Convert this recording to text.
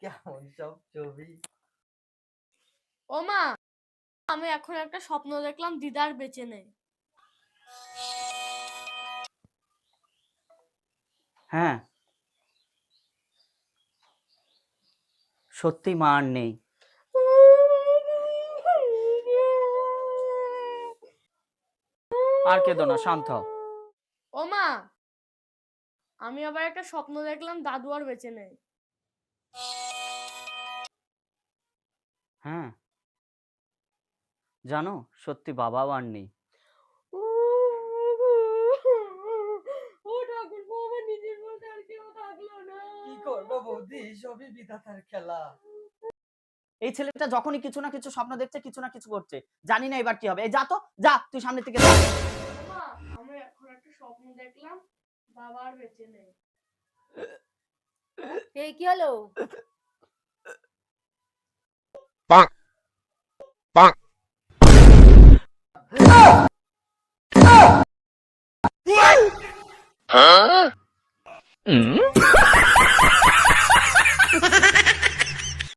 কেমন সব ছবি ও মা আমি এখন একটা স্বপ্ন দেখলাম দিদার বেঁচে নেই। হ্যাঁ। সত্যি মা আর নেই। আর কেঁদো না শান্ত হও। ও মা আমি আবার একটা স্বপ্ন দেখলাম দাদু আর বেঁচে নেই। হ্যাঁ। জানো সত্যি বাবাও আর নেই। ও ঠাকুর আমার নিজের বলতে আর কেউ থাকল না। কি করব বৌদি সবই বিধাতার খেলা। এই ছেলেটা যখনই কিছু না কিছু স্বপ্ন দেখছে কিছু না কিছু করছে। জানি না এবার কি হবে। এই যা তো যা তুই সামনে থেকে যা। মা আমি এখন একটা স্বপ্ন দেখলাম। বাবা আর বেঁচে নেই। এই কি হলো? Mm?